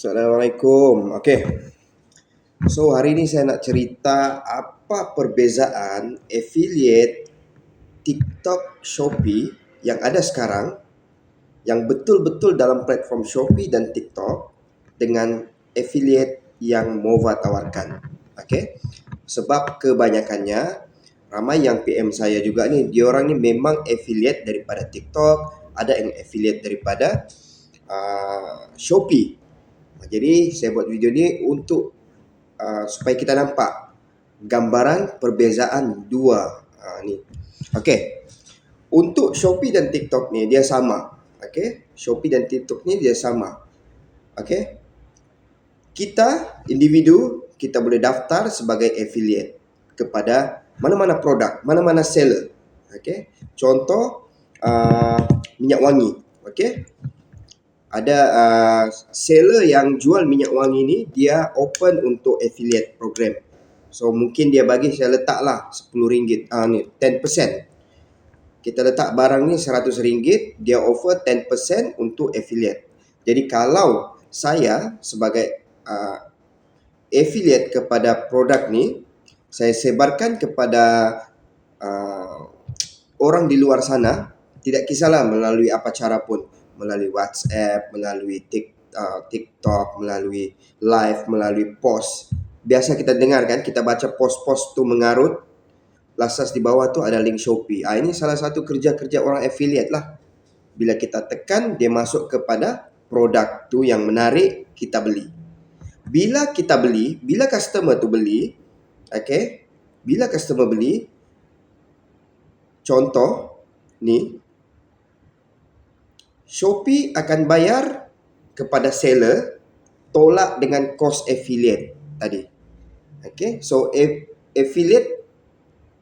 Assalamualaikum. Okey. So hari ni saya nak cerita apa perbezaan affiliate TikTok Shopee yang ada sekarang yang betul-betul dalam platform Shopee dan TikTok dengan affiliate yang Mova tawarkan. Okey. Sebab kebanyakannya ramai yang PM saya juga ni, dia orang ni memang affiliate daripada TikTok, ada yang affiliate daripada uh, Shopee. Jadi saya buat video ni untuk uh, supaya kita nampak gambaran perbezaan dua uh, ni. Okey. Untuk Shopee dan TikTok ni dia sama. Okey. Shopee dan TikTok ni dia sama. Okey. Kita individu kita boleh daftar sebagai affiliate kepada mana-mana produk, mana-mana seller. Okey. Contoh uh, minyak wangi. Okey ada uh, seller yang jual minyak wangi ni dia open untuk affiliate program. So mungkin dia bagi saya letaklah RM10 ah uh, ni 10%. Kita letak barang ni RM100, dia offer 10% untuk affiliate. Jadi kalau saya sebagai uh, affiliate kepada produk ni saya sebarkan kepada uh, orang di luar sana tidak kisahlah melalui apa cara pun melalui WhatsApp, melalui uh, TikTok, melalui live, melalui post. Biasa kita dengar kan, kita baca post-post tu mengarut. Lasas di bawah tu ada link Shopee. Ah ini salah satu kerja-kerja orang affiliate lah. Bila kita tekan, dia masuk kepada produk tu yang menarik, kita beli. Bila kita beli, bila customer tu beli, okay, bila customer beli, contoh ni, Shopee akan bayar kepada seller tolak dengan kos affiliate tadi. Okay, so affiliate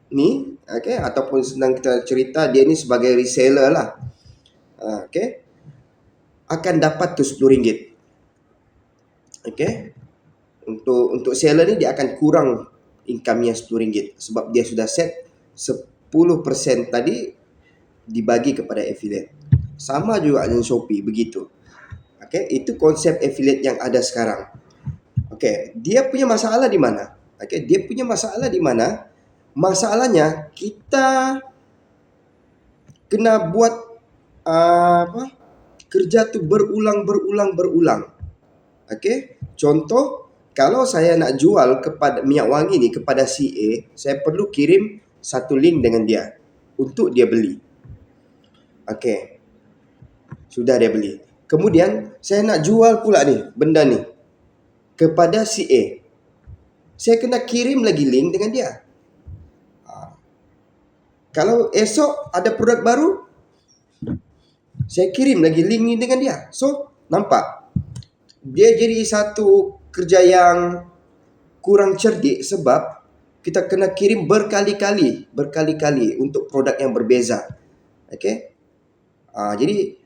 ni, okay, ataupun senang kita cerita dia ni sebagai reseller lah. Ah, okay, akan dapat tu RM10. Okay, untuk untuk seller ni dia akan kurang income-nya RM10 sebab dia sudah set 10% tadi dibagi kepada affiliate. Sama juga dengan Shopee begitu. Okey, itu konsep affiliate yang ada sekarang. Okey, dia punya masalah di mana? Okey, dia punya masalah di mana? Masalahnya kita kena buat uh, apa? Kerja tu berulang berulang berulang. Okey, contoh kalau saya nak jual kepada minyak wangi ni kepada CA, saya perlu kirim satu link dengan dia untuk dia beli. Okey, sudah dia beli. Kemudian saya nak jual pula ni benda ni kepada si A. Saya kena kirim lagi link dengan dia. Ha. Kalau esok ada produk baru, saya kirim lagi link ni dengan dia. So, nampak? Dia jadi satu kerja yang kurang cerdik sebab kita kena kirim berkali-kali, berkali-kali untuk produk yang berbeza. Okay? Ha, jadi,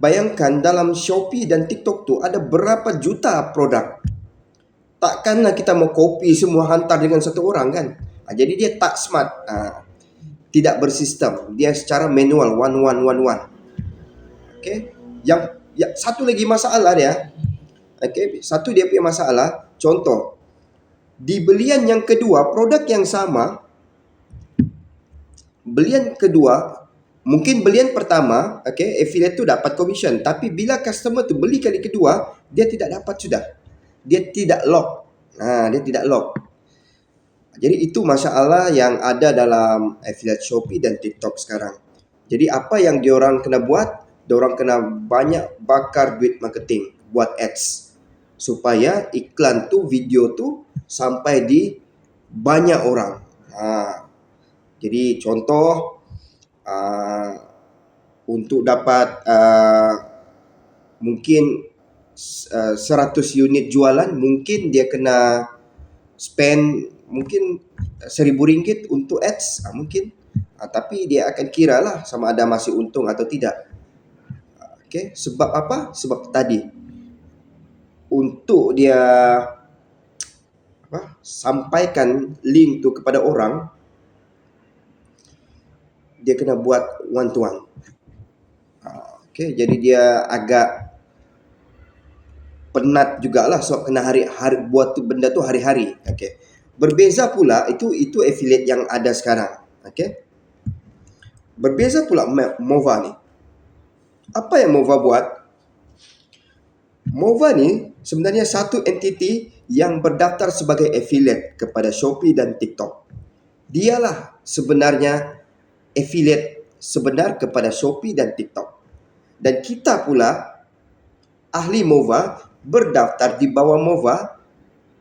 Bayangkan dalam Shopee dan TikTok tu ada berapa juta produk. Takkanlah kita mau copy semua hantar dengan satu orang kan? Ha, jadi dia tak smart. Ha, tidak bersistem. Dia secara manual one one one one. Okay? Yang ya, satu lagi masalah dia. Okay? Satu dia punya masalah. Contoh. Di belian yang kedua, produk yang sama. Belian kedua, Mungkin belian pertama, okay, affiliate tu dapat commission. Tapi bila customer tu beli kali kedua, dia tidak dapat sudah. Dia tidak lock. Ha, dia tidak lock. Jadi itu masalah yang ada dalam affiliate Shopee dan TikTok sekarang. Jadi apa yang diorang kena buat? Diorang kena banyak bakar duit marketing buat ads. Supaya iklan tu, video tu sampai di banyak orang. Ha. Jadi contoh, uh, untuk dapat uh, mungkin uh, 100 unit jualan mungkin dia kena spend mungkin seribu ringgit untuk ads uh, mungkin. Uh, tapi dia akan kira lah sama ada masih untung atau tidak. Okay sebab apa? Sebab tadi untuk dia apa sampaikan link tu kepada orang dia kena buat one to one. Okay, jadi dia agak penat jugalah sebab kena hari, hari buat tu benda tu hari-hari. Okey. Berbeza pula itu itu affiliate yang ada sekarang. Okey. Berbeza pula Mova ni. Apa yang Mova buat? Mova ni sebenarnya satu entiti yang berdaftar sebagai affiliate kepada Shopee dan TikTok. Dialah sebenarnya affiliate sebenar kepada Shopee dan TikTok. Dan kita pula ahli Mova berdaftar di bawah Mova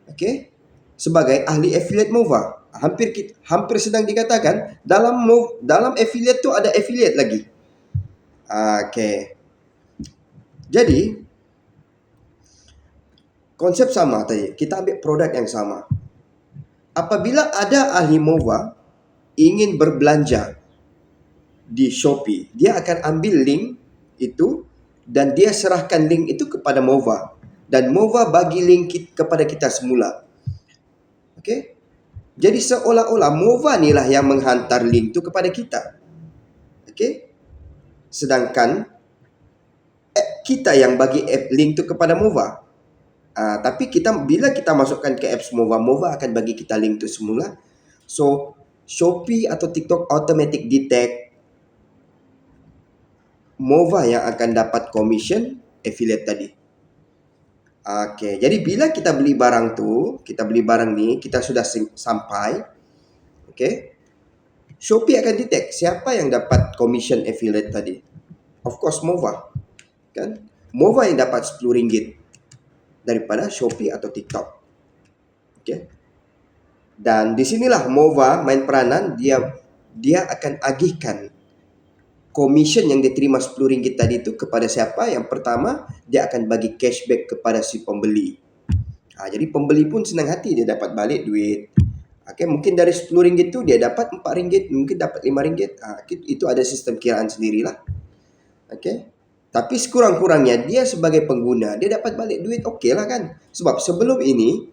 okay, sebagai ahli affiliate Mova hampir hampir sedang dikatakan dalam dalam affiliate tu ada affiliate lagi. Okey. Jadi konsep sama tadi. Kita ambil produk yang sama. Apabila ada ahli Mova ingin berbelanja di Shopee, dia akan ambil link itu dan dia serahkan link itu kepada Mova dan Mova bagi link kepada kita semula. Okey? Jadi seolah-olah Mova ni lah yang menghantar link tu kepada kita. Okey? Sedangkan app kita yang bagi app link tu kepada Mova. Uh, tapi kita bila kita masukkan ke apps Mova, Mova akan bagi kita link tu semula. So, Shopee atau TikTok automatic detect Mova yang akan dapat commission affiliate tadi. Okey, jadi bila kita beli barang tu, kita beli barang ni, kita sudah sampai. Okey. Shopee akan detect siapa yang dapat commission affiliate tadi. Of course Mova. Kan? Mova yang dapat RM10 daripada Shopee atau TikTok. Okey. Dan di sinilah Mova main peranan dia dia akan agihkan komisen yang diterima RM10 tadi itu kepada siapa? Yang pertama, dia akan bagi cashback kepada si pembeli. Ha, jadi pembeli pun senang hati dia dapat balik duit. Okay, mungkin dari RM10 itu dia dapat RM4, mungkin dapat RM5. Ha, itu ada sistem kiraan sendirilah. Okay. Tapi sekurang-kurangnya dia sebagai pengguna, dia dapat balik duit okey lah kan. Sebab sebelum ini,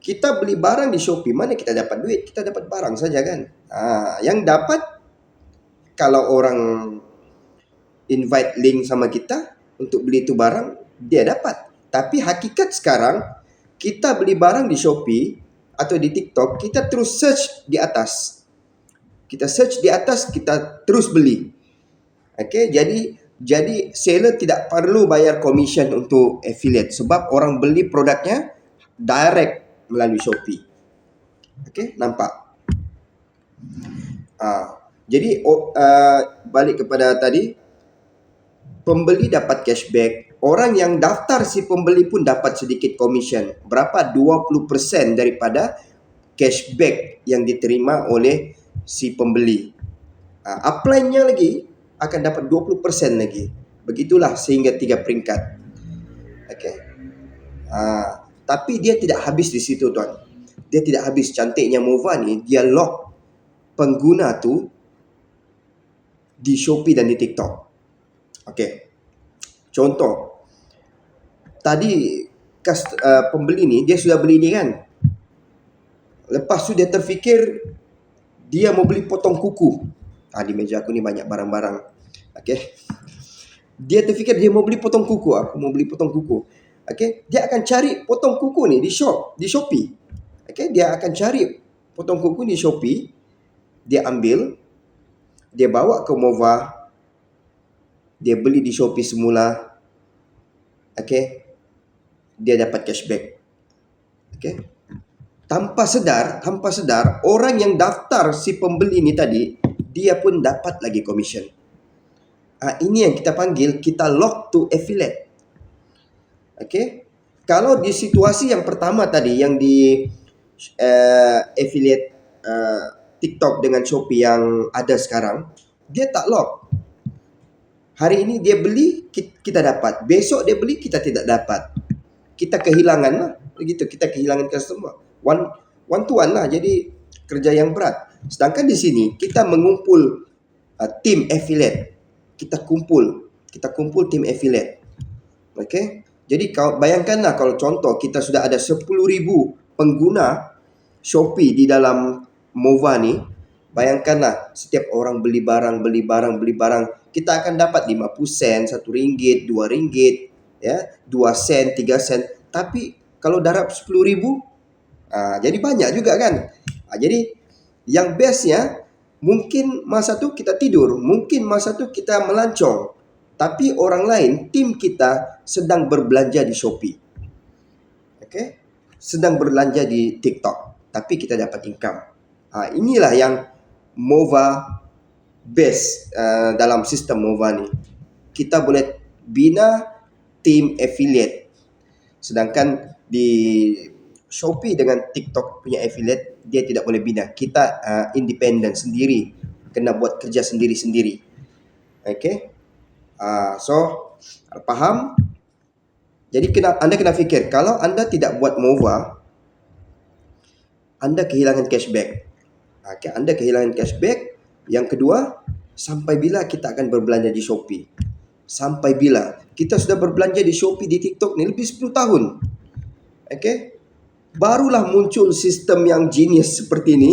kita beli barang di Shopee, mana kita dapat duit? Kita dapat barang saja kan. Ha, yang dapat kalau orang invite link sama kita untuk beli tu barang, dia dapat. Tapi hakikat sekarang, kita beli barang di Shopee atau di TikTok, kita terus search di atas. Kita search di atas, kita terus beli. Okay, jadi jadi seller tidak perlu bayar commission untuk affiliate sebab orang beli produknya direct melalui Shopee. Okay, nampak? Ah, jadi uh, balik kepada tadi pembeli dapat cashback, orang yang daftar si pembeli pun dapat sedikit commission. Berapa? 20% daripada cashback yang diterima oleh si pembeli. Uh, upline-nya lagi akan dapat 20% lagi. Begitulah sehingga tiga peringkat. Okay. Uh, tapi dia tidak habis di situ tuan. Dia tidak habis cantiknya Mova ni, dia lock pengguna tu di Shopee dan di TikTok. Okey. Contoh. Tadi kas, uh, pembeli ni dia sudah beli ni kan. Lepas tu dia terfikir dia mau beli potong kuku. Ah di meja aku ni banyak barang-barang. Okey. Dia terfikir dia mau beli potong kuku. Aku mau beli potong kuku. Okey, dia akan cari potong kuku ni di shop, di Shopee. Okey, dia akan cari potong kuku di Shopee. Dia ambil, dia bawa ke Mova dia beli di Shopee semula okey dia dapat cashback okey tanpa sedar tanpa sedar orang yang daftar si pembeli ni tadi dia pun dapat lagi commission. Ha, ini yang kita panggil kita lock to affiliate okey kalau di situasi yang pertama tadi yang di uh, affiliate uh, TikTok dengan Shopee yang ada sekarang, dia tak lock. Hari ini dia beli, kita dapat. Besok dia beli, kita tidak dapat. Kita kehilangan lah. Begitu, kita kehilangan customer. One, one to one lah. Jadi, kerja yang berat. Sedangkan di sini, kita mengumpul uh, tim affiliate. Kita kumpul. Kita kumpul tim affiliate. Okay? Jadi, kau bayangkanlah kalau contoh, kita sudah ada 10,000 pengguna Shopee di dalam Mova ni bayangkanlah setiap orang beli barang beli barang beli barang kita akan dapat 50 sen 1 ringgit 2 ringgit ya 2 sen 3 sen. Tapi kalau darab 10 ribu uh, jadi banyak juga kan? Uh, jadi yang bestnya mungkin masa tu kita tidur mungkin masa tu kita melancong. Tapi orang lain tim kita sedang berbelanja di Shopee. Okay? sedang berbelanja di TikTok. Tapi kita dapat income uh, inilah yang MOVA best uh, dalam sistem MOVA ni kita boleh bina tim affiliate. Sedangkan di Shopee dengan TikTok punya affiliate dia tidak boleh bina. Kita uh, independent sendiri, kena buat kerja sendiri-sendiri. Okay? Uh, so faham? Jadi kena anda kena fikir kalau anda tidak buat MOVA anda kehilangan cashback. Okay, anda kehilangan cashback. Yang kedua, sampai bila kita akan berbelanja di Shopee? Sampai bila? Kita sudah berbelanja di Shopee, di TikTok ni lebih 10 tahun. Okay? Barulah muncul sistem yang genius seperti ini.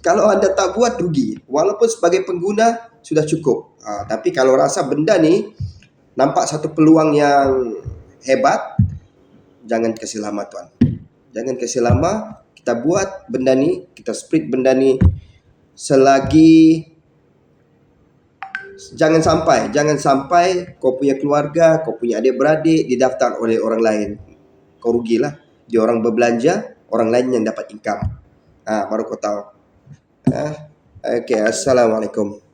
Kalau anda tak buat, rugi. Walaupun sebagai pengguna, sudah cukup. Ha, tapi kalau rasa benda ni nampak satu peluang yang hebat, jangan kasih lama tuan. Jangan kasih lama. Kita buat benda ni, kita split benda ni selagi jangan sampai jangan sampai kau punya keluarga kau punya adik-beradik didaftar oleh orang lain kau rugilah dia orang berbelanja orang lain yang dapat income ah ha, baru kau tahu ah ha? okey assalamualaikum